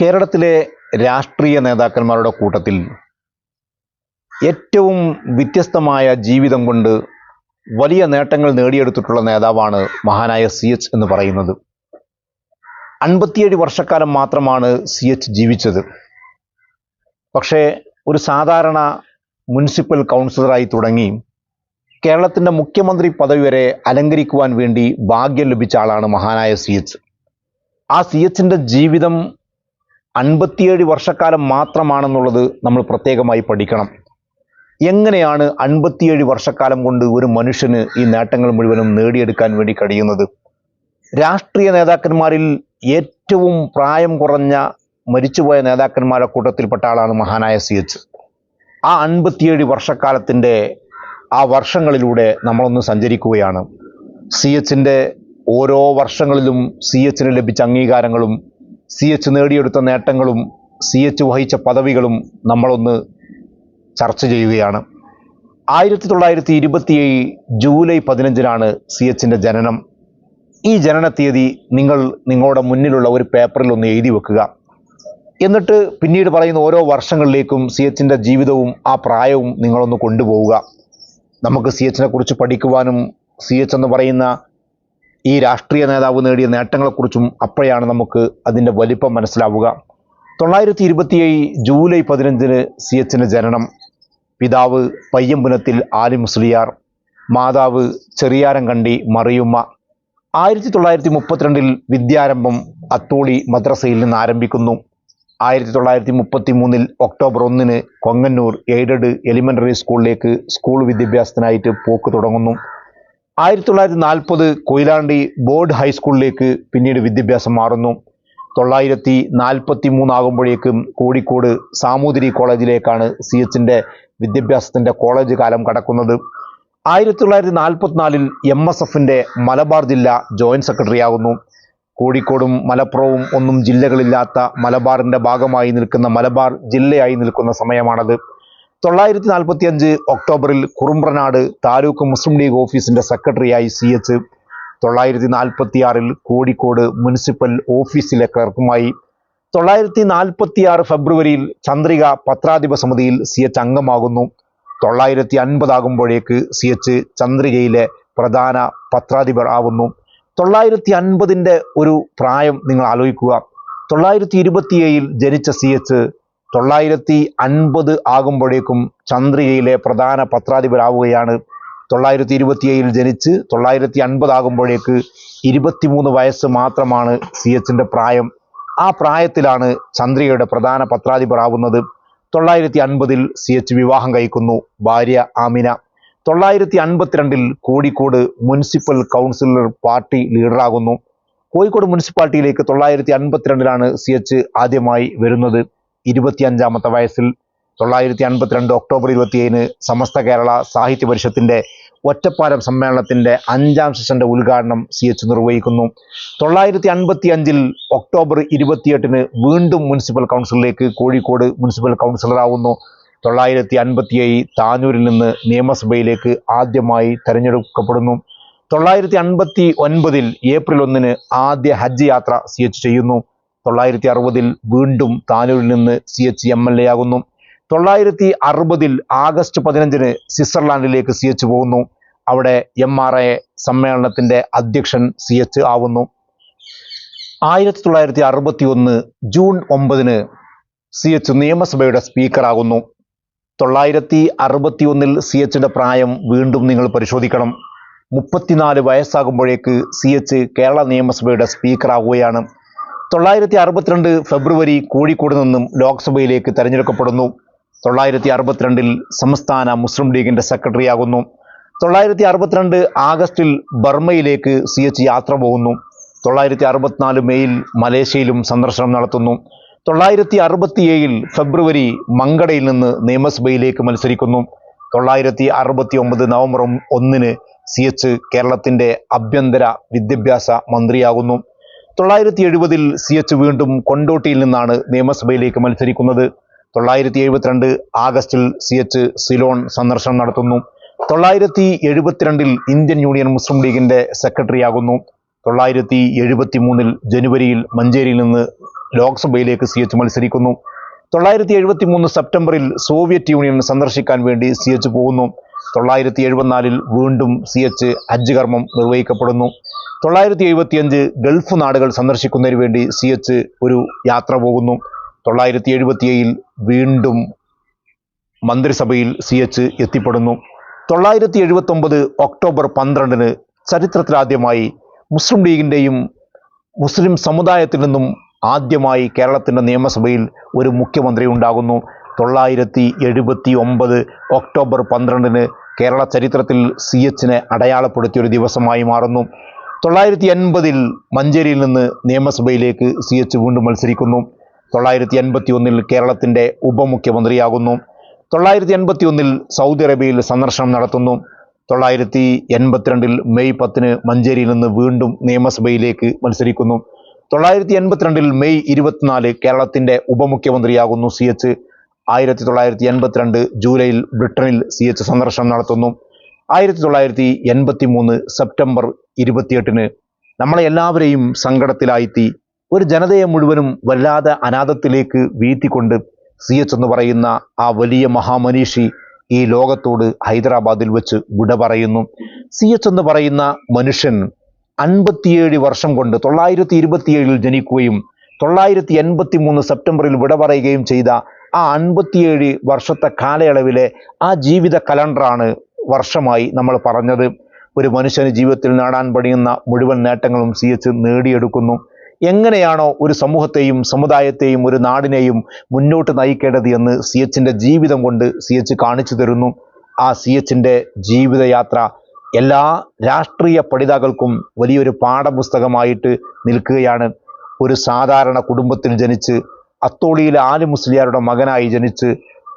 കേരളത്തിലെ രാഷ്ട്രീയ നേതാക്കന്മാരുടെ കൂട്ടത്തിൽ ഏറ്റവും വ്യത്യസ്തമായ ജീവിതം കൊണ്ട് വലിയ നേട്ടങ്ങൾ നേടിയെടുത്തിട്ടുള്ള നേതാവാണ് മഹാനായ സി എച്ച് എന്ന് പറയുന്നത്. അൻപത്തിയേഴ് വർഷക്കാലം മാത്രമാണ് സി എച്ച് ജീവിച്ചത്. പക്ഷേ ഒരു സാധാരണ മുനിസിപ്പൽ കൗൺസിലറായി തുടങ്ങി കേരളത്തിന്റെ മുഖ്യമന്ത്രി പദവി വരെ അലങ്കരിക്കുവാൻ വേണ്ടി ഭാഗ്യം ലഭിച്ച ആളാണ് മഹാനായ സി എച്ച്. ആ സി എച്ചിന്റെ ജീവിതം അൻപത്തിയേഴ് വർഷക്കാലം മാത്രമാണെന്നുള്ളത് നമ്മൾ പ്രത്യേകമായി പഠിക്കണം. എങ്ങനെയാണ് അൻപത്തിയേഴ് വർഷക്കാലം കൊണ്ട് ഒരു മനുഷ്യന് ഈ നേട്ടങ്ങൾ മുഴുവനും നേടിയെടുക്കാൻ വേണ്ടി കഴിയുന്നത്? രാഷ്ട്രീയ നേതാക്കന്മാരിൽ ഏറ്റവും പ്രായം കുറഞ്ഞ മരിച്ചുപോയ നേതാക്കന്മാരുടെ കൂട്ടത്തിൽപ്പെട്ട ആളാണ് മഹാനായ സി എച്ച്. ആ അൻപത്തിയേഴ് വർഷക്കാലത്തിന്റെ ആ വർഷങ്ങളിലൂടെ നമ്മളൊന്ന് സഞ്ചരിക്കുകയാണ്. സി എച്ചിന്റെ ഓരോ വർഷങ്ങളിലും സി എച്ചിന് ലഭിച്ച അംഗീകാരങ്ങളും സി എച്ച് നേടിയെടുത്ത നേട്ടങ്ങളും സി എച്ച് വഹിച്ച പദവികളും നമ്മളൊന്ന് ചർച്ച ചെയ്യുകയാണ്. ആയിരത്തി തൊള്ളായിരത്തി ഇരുപത്തിയേഴ് ജൂലൈ പതിനഞ്ചിനാണ് സി എച്ചിന്റെ ജനനം. ഈ ജനന തീയതി നിങ്ങൾ നിങ്ങളുടെ മുന്നിലുള്ള ഒരു പേപ്പറിൽ ഒന്ന് എഴുതി വെക്കുക. എന്നിട്ട് പിന്നീട് പറയുന്ന ഓരോ വർഷങ്ങളിലേക്കും സി എച്ചിന്റെ ജീവിതവും ആ പ്രായവും നിങ്ങളൊന്ന് കൊണ്ടുപോവുക. നമുക്ക് സി എച്ചിനെ കുറിച്ച് പഠിക്കുവാനും സി എച്ച് എന്ന് പറയുന്ന ഈ രാഷ്ട്രീയ നേതാവ് നേടിയ നേട്ടങ്ങളെക്കുറിച്ചും അപ്പോഴാണ് നമുക്ക് അതിന്റെ വലിപ്പം മനസ്സിലാവുക. തൊള്ളായിരത്തി ഇരുപത്തിയേഴ് ജൂലൈ പതിനഞ്ചിന് സി എച്ചിന് ജനനം. പിതാവ് പയ്യമ്പുനത്തിൽ ആലി മുസ്ലിയാർ. മാതാവ് ചെറിയാരം കണ്ടി മറിയുമ്മ. ആയിരത്തി തൊള്ളായിരത്തി മുപ്പത്തിരണ്ടിൽ വിദ്യാരംഭം അത്തോളി മദ്രസയിൽ നിന്ന് ആരംഭിക്കുന്നു. ആയിരത്തി തൊള്ളായിരത്തി മുപ്പത്തി മൂന്നിൽ ഒക്ടോബർ ഒന്നിന് കൊങ്ങന്നൂർ എയ്ഡഡ് എലിമെന്ററി സ്കൂളിലേക്ക് സ്കൂൾ വിദ്യാഭ്യാസത്തിനായിട്ട് പോക്ക് തുടങ്ങുന്നു. ആയിരത്തി തൊള്ളായിരത്തി നാൽപ്പത് കൊയിലാണ്ടി ബോർഡ് ഹൈസ്കൂളിലേക്ക് പിന്നീട് വിദ്യാഭ്യാസം മാറുന്നു. തൊള്ളായിരത്തി നാൽപ്പത്തി മൂന്നാകുമ്പോഴേക്കും കോഴിക്കോട് സാമൂതിരി കോളേജിലേക്കാണ് സി എച്ചിന്റെ വിദ്യാഭ്യാസത്തിന്റെ കോളേജ് കാലം കടക്കുന്നത്. ആയിരത്തി തൊള്ളായിരത്തി നാൽപ്പത്തിനാലിൽ എം എസ് എഫിന്റെ മലബാർ ജില്ല ജോയിന്റ് സെക്രട്ടറി ആകുന്നു കോഴിക്കോടും മലപ്പുറവും ഒന്നും ജില്ലകളില്ലാത്ത മലബാറിന്റെ ഭാഗമായി നിൽക്കുന്ന മലബാർ ജില്ലയായി നിൽക്കുന്ന സമയമാണത്. തൊള്ളായിരത്തി നാൽപ്പത്തി അഞ്ച് ഒക്ടോബറിൽ കുറുമ്പ്രനാട് താലൂക്ക് മുസ്ലിം ലീഗ് ഓഫീസിന്റെ സെക്രട്ടറിയായി സി എച്ച് തൊള്ളായിരത്തി നാൽപ്പത്തി ആറിൽ കോഴിക്കോട് മുനിസിപ്പൽ ഓഫീസിലെ ക്ലർക്കുമായി. തൊള്ളായിരത്തി നാൽപ്പത്തി ആറ് ഫെബ്രുവരിയിൽ ചന്ദ്രിക പത്രാധിപ സമിതിയിൽ സി എച്ച് അംഗമാകുന്നു. തൊള്ളായിരത്തി അൻപതാകുമ്പോഴേക്ക് സി എച്ച് ചന്ദ്രികയിലെ പ്രധാന പത്രാധിപർ ആവുന്നു. തൊള്ളായിരത്തി അൻപതിന്റെ ഒരു പ്രായം നിങ്ങൾ ആലോചിക്കുക. തൊള്ളായിരത്തി ഇരുപത്തിയേഴിൽ ജനിച്ച സി എച്ച് തൊള്ളായിരത്തി അൻപത് ആകുമ്പോഴേക്കും ചന്ദ്രികയിലെ പ്രധാന പത്രാധിപരാവുകയാണ്. തൊള്ളായിരത്തി ഇരുപത്തിയേഴിൽ ജനിച്ച് തൊള്ളായിരത്തി അൻപത് ആകുമ്പോഴേക്ക് ഇരുപത്തിമൂന്ന് വയസ്സ് മാത്രമാണ് സി എച്ചിന്റെ പ്രായം. ആ പ്രായത്തിലാണ് ചന്ദ്രികയുടെ പ്രധാന പത്രാധിപരാവുന്നത്. തൊള്ളായിരത്തി അൻപതിൽ സി എച്ച് വിവാഹം കഴിക്കുന്നു ഭാര്യ ആമിന. തൊള്ളായിരത്തി അൻപത്തിരണ്ടിൽ കോഴിക്കോട് മുനിസിപ്പൽ കൗൺസിലർ പാർട്ടി ലീഡറാകുന്നു. കോഴിക്കോട് മുനിസിപ്പാലിറ്റിയിലേക്ക് തൊള്ളായിരത്തി അൻപത്തിരണ്ടിലാണ് സി എച്ച് ആദ്യമായി വരുന്നത്. ഇരുപത്തിയഞ്ചാമത്തെ വയസ്സിൽ തൊള്ളായിരത്തി അൻപത്തിരണ്ട് ഒക്ടോബർ ഇരുപത്തിയേഴിന് സമസ്ത കേരള സാഹിത്യ പരിഷത്തിന്റെ ഒറ്റപ്പാലം സമ്മേളനത്തിന്റെ അഞ്ചാം സെഷന്റെ ഉദ്ഘാടനം സി എച്ച് നിർവഹിക്കുന്നു. തൊള്ളായിരത്തി അൻപത്തി അഞ്ചിൽ ഒക്ടോബർ ഇരുപത്തിയെട്ടിന് വീണ്ടും മുനിസിപ്പൽ കൗൺസിലിലേക്ക് കോഴിക്കോട് മുനിസിപ്പൽ കൗൺസിലറാവുന്നു. തൊള്ളായിരത്തി അൻപത്തിയേഴ് താനൂരിൽ നിന്ന് നിയമസഭയിലേക്ക് ആദ്യമായി തെരഞ്ഞെടുക്കപ്പെടുന്നു. തൊള്ളായിരത്തി അൻപത്തി ഒൻപതിൽ ഏപ്രിൽ ഒന്നിന് ആദ്യ ഹജ്ജ് യാത്ര സി എച്ച് ചെയ്യുന്നു. തൊള്ളായിരത്തി അറുപതിൽ വീണ്ടും താനൂരിൽ നിന്ന് C H M L A ആകുന്നു. തൊള്ളായിരത്തി അറുപതിൽ ആഗസ്റ്റ് പതിനഞ്ചിന് സ്വിറ്റ്സർലാൻഡിലേക്ക് സി എച്ച് പോകുന്നു. അവിടെ എം ആർ എ സമ്മേളനത്തിന്റെ അധ്യക്ഷൻ സി എച്ച് ആവുന്നു. ആയിരത്തി തൊള്ളായിരത്തി അറുപത്തി ഒന്ന് ജൂൺ ഒമ്പതിന് സി എച്ച് നിയമസഭയുടെ സ്പീക്കറാകുന്നു തൊള്ളായിരത്തി അറുപത്തി ഒന്നിൽ സി എച്ചിന്റെ പ്രായം വീണ്ടും നിങ്ങൾ പരിശോധിക്കണം. മുപ്പത്തിനാല് വയസ്സാകുമ്പോഴേക്ക് സി എച്ച് കേരള നിയമസഭയുടെ സ്പീക്കറാവുകയാണ് തൊള്ളായിരത്തി അറുപത്തിരണ്ട് ഫെബ്രുവരി കോഴിക്കോട് നിന്നും ലോക്സഭയിലേക്ക് തെരഞ്ഞെടുക്കപ്പെടുന്നു. തൊള്ളായിരത്തി അറുപത്തിരണ്ടിൽ സംസ്ഥാന മുസ്ലിം ലീഗിന്റെ സെക്രട്ടറിയാകുന്നു. തൊള്ളായിരത്തി അറുപത്തിരണ്ട് ആഗസ്റ്റിൽ ബർമ്മയിലേക്ക് സി എച്ച് യാത്ര പോകുന്നു. തൊള്ളായിരത്തി അറുപത്തിനാല് മെയ്യിൽ മലേഷ്യയിലും സന്ദർശനം നടത്തുന്നു. തൊള്ളായിരത്തി അറുപത്തിയേഴിൽ ഫെബ്രുവരി മങ്കടയിൽ നിന്ന് നിയമസഭയിലേക്ക് മത്സരിക്കുന്നു. തൊള്ളായിരത്തി അറുപത്തി ഒമ്പത് നവംബർ ഒന്നിന് സി എച്ച് കേരളത്തിന്റെ ആഭ്യന്തര വിദ്യാഭ്യാസ മന്ത്രിയാകുന്നു. തൊള്ളായിരത്തി എഴുപതിൽ സി എച്ച് വീണ്ടും കൊണ്ടോട്ടിയിൽ നിന്നാണ് നിയമസഭയിലേക്ക് മത്സരിക്കുന്നത്. തൊള്ളായിരത്തി എഴുപത്തിരണ്ട് ആഗസ്റ്റിൽ സി എച്ച് സിലോൺ സന്ദർശനം നടത്തുന്നു. തൊള്ളായിരത്തി എഴുപത്തിരണ്ടിൽ ഇന്ത്യൻ യൂണിയൻ മുസ്ലിം ലീഗിന്റെ സെക്രട്ടറിയാകുന്നു. തൊള്ളായിരത്തി എഴുപത്തി മൂന്നിൽ ജനുവരിയിൽ മഞ്ചേരിയിൽ നിന്ന് ലോക്സഭയിലേക്ക് സി എച്ച് മത്സരിക്കുന്നു. തൊള്ളായിരത്തി എഴുപത്തി മൂന്ന് സെപ്റ്റംബറിൽ സോവിയറ്റ് യൂണിയൻ സന്ദർശിക്കാൻ വേണ്ടി സി എച്ച് പോകുന്നു. തൊള്ളായിരത്തി എഴുപത്തിനാലിൽ വീണ്ടും സി എച്ച് ഹജ്ജ് കർമ്മം നിർവഹിക്കപ്പെടുന്നു. തൊള്ളായിരത്തി എഴുപത്തിയഞ്ച് ഗൾഫ് നാടുകൾ സന്ദർശിക്കുന്നതിന് വേണ്ടി സി എച്ച് ഒരു യാത്ര പോകുന്നു. തൊള്ളായിരത്തി എഴുപത്തിയേഴിൽ വീണ്ടും മന്ത്രിസഭയിൽ സി എച്ച് എത്തിപ്പെടുന്നു. തൊള്ളായിരത്തി എഴുപത്തൊമ്പത് ഒക്ടോബർ പന്ത്രണ്ടിന് ചരിത്രത്തിലാദ്യമായി മുസ്ലിം ലീഗിന്റെയും മുസ്ലിം സമുദായത്തിൽ നിന്നും ആദ്യമായി കേരളത്തിന്റെ നിയമസഭയിൽ ഒരു മുഖ്യമന്ത്രി ഉണ്ടാകുന്നു. തൊള്ളായിരത്തി എഴുപത്തി ഒമ്പത് ഒക്ടോബർ പന്ത്രണ്ടിന് കേരള ചരിത്രത്തിൽ സി എച്ചിനെ അടയാളപ്പെടുത്തിയ ഒരു ദിവസമായി മാറുന്നു. തൊള്ളായിരത്തി എൺപതിൽ മഞ്ചേരിയിൽ നിന്ന് നിയമസഭയിലേക്ക് സി എച്ച് വീണ്ടും മത്സരിക്കുന്നു. തൊള്ളായിരത്തി എൺപത്തി ഒന്നിൽ കേരളത്തിന്റെ ഉപമുഖ്യമന്ത്രിയാകുന്നു. തൊള്ളായിരത്തി എൺപത്തി ഒന്നിൽ സൗദി അറേബ്യയിൽ സന്ദർശനം നടത്തുന്നു. തൊള്ളായിരത്തി എൺപത്തിരണ്ടിൽ മെയ് പത്തിന് മഞ്ചേരിയിൽ നിന്ന് വീണ്ടും നിയമസഭയിലേക്ക് മത്സരിക്കുന്നു. തൊള്ളായിരത്തി എൺപത്തിരണ്ടിൽ മെയ് ഇരുപത്തിനാല് കേരളത്തിന്റെ ഉപമുഖ്യമന്ത്രിയാകുന്നു സി എച്ച് ആയിരത്തി തൊള്ളായിരത്തി എൺപത്തിരണ്ട് ജൂലൈയിൽ ബ്രിട്ടനിൽ സി എച്ച് സന്ദർശനം നടത്തുന്നു. ആയിരത്തി തൊള്ളായിരത്തി എൺപത്തി മൂന്ന് സെപ്റ്റംബർ ഇരുപത്തിയെട്ടിന് നമ്മളെ എല്ലാവരെയും സങ്കടത്തിലായിത്തി ഒരു ജനതയെ മുഴുവനും വല്ലാതെ അനാഥത്തിലേക്ക് വീഴ്ത്തിക്കൊണ്ട് സി എച്ച് എന്ന് പറയുന്ന ആ വലിയ മഹാമനീഷി ഈ ലോകത്തോട് ഹൈദരാബാദിൽ വെച്ച് വിട പറയുന്നു. സി എച്ച് എന്ന് പറയുന്ന മനുഷ്യൻ അൻപത്തിയേഴ് വർഷം കൊണ്ട് തൊള്ളായിരത്തി ഇരുപത്തിയേഴിൽ ജനിക്കുകയും തൊള്ളായിരത്തി എൺപത്തി മൂന്ന് സെപ്റ്റംബറിൽ വിട പറയുകയും ചെയ്ത ആ അൻപത്തിയേഴ് വർഷത്തെ കാലയളവിലെ ആ ജീവിത കലണ്ടറാണ് വർഷമായി നമ്മൾ പറഞ്ഞത്. ഒരു മനുഷ്യന് ജീവിതത്തിൽ നേടാൻ പണിയുന്ന മുഴുവൻ നേട്ടങ്ങളും സി എച്ച് നേടിയെടുക്കുന്നു. എങ്ങനെയാണോ ഒരു സമൂഹത്തെയും സമുദായത്തെയും ഒരു നാടിനെയും മുന്നോട്ട് നയിക്കേണ്ടത് എന്ന് സി എച്ചിന്റെ ജീവിതം കൊണ്ട് സി എച്ച് കാണിച്ചു തരുന്നു. ആ സി എച്ചിന്റെ ജീവിതയാത്ര എല്ലാ രാഷ്ട്രീയ പഠിതാക്കൾക്കും വലിയൊരു പാഠപുസ്തകമായിട്ട് നിൽക്കുകയാണ്. ഒരു സാധാരണ കുടുംബത്തിൽ ജനിച്ച് അത്തോളിയിലെ ആലി മുസ്ലിയാരുടെ മകനായി ജനിച്ച്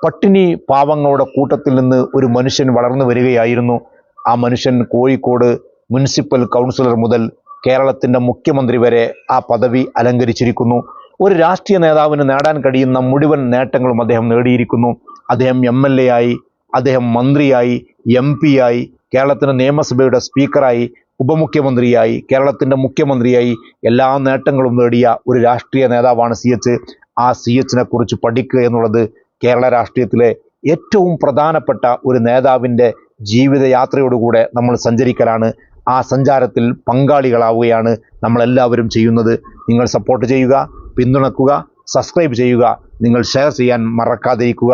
പട്ടിണി പാവങ്ങളുടെ കൂട്ടത്തിൽ നിന്ന് ഒരു മനുഷ്യൻ വളർന്നു വരികയായിരുന്നു. ആ മനുഷ്യൻ കോഴിക്കോട് മുനിസിപ്പൽ കൗൺസിലർ മുതൽ കേരളത്തിന്റെ മുഖ്യമന്ത്രി വരെ ആ പദവി അലങ്കരിച്ചിരിക്കുന്നു. ഒരു രാഷ്ട്രീയ നേതാവിന് നേടാൻ കഴിയുന്ന മുഴുവൻ നേട്ടങ്ങളും അദ്ദേഹം നേടിയിരിക്കുന്നു. അദ്ദേഹം എം എൽ എ ആയി അദ്ദേഹം മന്ത്രിയായി എം പി ആയി കേരളത്തിന്റെ നിയമസഭയുടെ സ്പീക്കറായി ഉപമുഖ്യമന്ത്രിയായി കേരളത്തിന്റെ മുഖ്യമന്ത്രിയായി എല്ലാ നേട്ടങ്ങളും നേടിയ ഒരു രാഷ്ട്രീയ നേതാവാണ് സി എച്ച്. ആ സി എച്ചിനെ കുറിച്ച് പഠിക്കുക എന്നുള്ളത് കേരള രാഷ്ട്രീയത്തിലെ ഏറ്റവും പ്രധാനപ്പെട്ട ഒരു നേതാവിന്റെ ജീവിതയാത്രയോടുകൂടെ നമ്മൾ സഞ്ചരിക്കലാണ്. ആ സഞ്ചാരത്തിൽ പങ്കാളികളാവുകയാണ് നമ്മളെല്ലാവരും ചെയ്യുന്നത്. നിങ്ങൾ സപ്പോർട്ട് ചെയ്യുക പിന്തുണക്കുക സബ്സ്ക്രൈബ് ചെയ്യുക നിങ്ങൾ ഷെയർ ചെയ്യാൻ മറക്കാതിരിക്കുക.